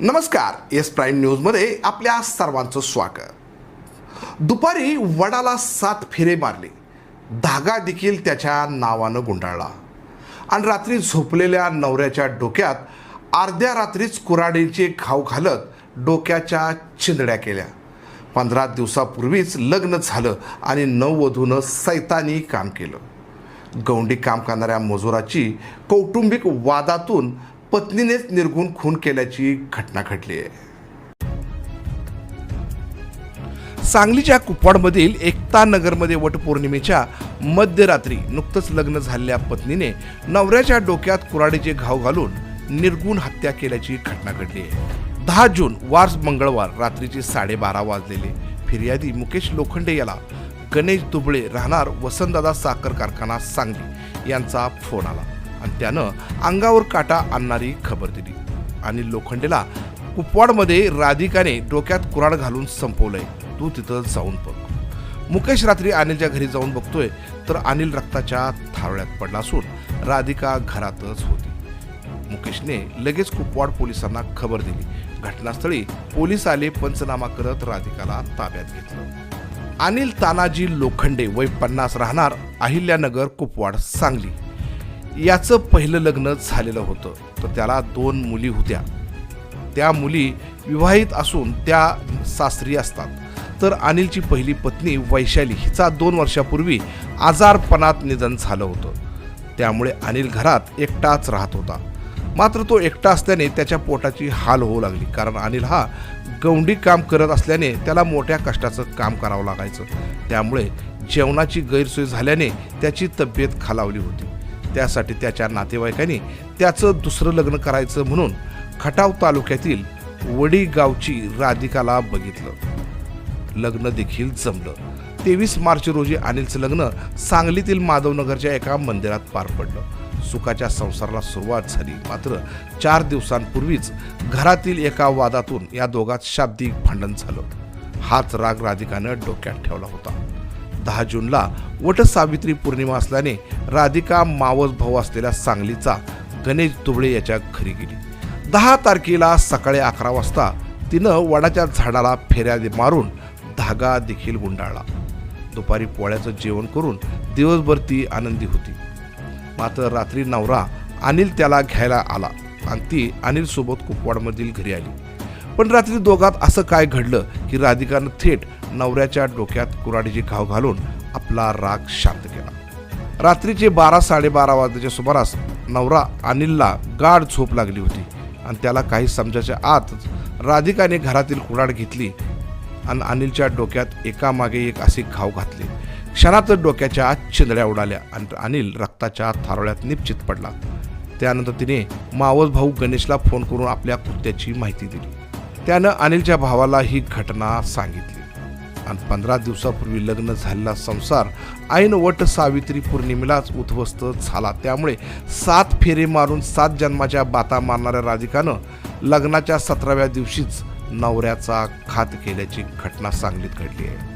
नमस्कार S prime न्यूजमध्ये आपल्या सर्वांचं स्वागत. दुपारी वडाला सात फेरे मारले. धागा देखील त्याच्या नावानं गुंडाळला. आणि रात्री झोपलेल्या नवऱ्याच्या डोक्यात अर्ध्या रात्रीच कुऱ्हाडीचे घाव घालत डोक्याच्या चिंदड्या केल्या. पंधरा दिवसापूर्वीच लग्न झालं आणि नववधूनं सैतानी काम केलं. गौंडी काम करणाऱ्या मजुराची कौटुंबिक वादातून पत्नीनेच निर्गुण खून केल्याची घटना घडली आहे. सांगलीच्या कुपवाडमधील एकता नगरमध्ये वटपौर्णिमेच्या मध्यरात्री नुकतंच लग्न झालेल्या पत्नीने नवऱ्याच्या डोक्यात कुऱ्हाडीचे घाव घालून निर्गुण हत्या केल्याची घटना घडली आहे. दहा जून वार्स मंगळवार रात्रीचे साडेबारा वाजलेले. फिर्यादी मुकेश लोखंडे याला गणेश दुबळे राहणार वसंतदादा साखर कारखाना सांगली यांचा फोन आला. आणि त्यानं अंगावर काटा आणणारी खबर दिली. आणि लोखंडेला कुपवाडमध्ये राधिकाने डोक्यात कुऱ्हाड घालून संपवलंय. तू तिथं जाऊन बघ. मुकेश रात्री अनिलच्या घरी जाऊन बघतोय तर अनिल रक्ताच्या थारोळ्यात पडला असून राधिका घरातच होती. मुकेशने लगेच कुपवाड पोलिसांना खबर दिली. घटनास्थळी पोलीस आले पंचनामा करत राधिकाला ताब्यात घेतलं. अनिल तानाजी लोखंडे वय पन्नास राहणार अहिल्यानगर कुपवाड सांगली. याचं पहिलं लग्न झालेलं होतं. तर त्याला दोन मुली होत्या. त्या मुली विवाहित असून त्या सासरी असतात. तर अनिलची पहिली पत्नी वैशाली हिचा दोन वर्षापूर्वी आजारपणात निधन झालं होतं. त्यामुळे अनिल घरात एकटाच राहत होता. मात्र तो एकटा असल्याने त्याच्या पोटाची हाल होऊ लागली. कारण अनिल हा गौंडी काम करत असल्याने त्याला मोठ्या कष्टाचं काम करावं लागायचं. त्यामुळे जेवणाची गैरसोय झाल्याने त्याची तब्येत खालावली होती. त्यासाठी त्याच्या नातेवाईकांनी त्याचं दुसरं लग्न करायचं म्हणून खटाव तालुक्यातील वडी गावची राधिकाला बघितलं. लग्न देखील जमलं. तेवीस मार्च रोजी अनिलचं लग्न सांगलीतील माधवनगरच्या एका मंदिरात पार पडलं. सुखाच्या संसाराला सुरुवात झाली. मात्र चार दिवसांपूर्वीच घरातील एका वादातून या दोघात शाब्दिक भांडण झालं. हाच राग राधिकानं डोक्यात ठेवला होता. दहा जूनला वट सावित्री पौर्णिमा असल्याने राधिका मावस भाऊ असलेल्या सांगलीचा गणेश दुबळे याच्या घरी गेली. दहा तारखेला सकाळी अकरा वाजता तिनं वडाच्या झाडाला फेऱ्या मारून धागा देखील गुंडाळला. दुपारी पोळ्याचं जेवण करून दिवसभर ती आनंदी होती. मात्र रात्री नवरा अनिल त्याला घ्यायला आला आणि ती अनिलसोबत कुपवाडमधील घरी आली. पण रात्री दोघात असं काय घडलं की राधिकानं थेट नवऱ्याच्या डोक्यात कुराडीची घाव घालून आपला राग शांत केला. रात्रीचे बारा साडेबारा वाजल्याच्या सुमारास नवरा अनिलला गाढ झोप लागली होती आणि त्याला काही समजायच्या आतच राधिकाने घरातील कुऱ्हाड घेतली आणि अनिलच्या डोक्यात एकामागे एक असे घाव घातले. क्षणातच डोक्याच्या आत चिंदड्या उडाल्या आणि अनिल रक्ताच्या थारोळ्यात निश्चित पडला. त्यानंतर तिने मावस भाऊ गणेशला फोन करून आपल्या कृत्याची माहिती दिली. त्यानं अनिलच्या भावाला ही घटना सांगितली. आणि पंधरा दिवसापूर्वी लग्न झालेला संसार ऐनवट सावित्री पौर्णिमेलाच उद्ध्वस्त झाला. त्यामुळे सात फेरे मारून सात जन्माच्या बाता मारणाऱ्या राधिकानं लग्नाच्या सतराव्या दिवशीच नवऱ्याचा घात केल्याची घटना सांगलीत घडली आहे.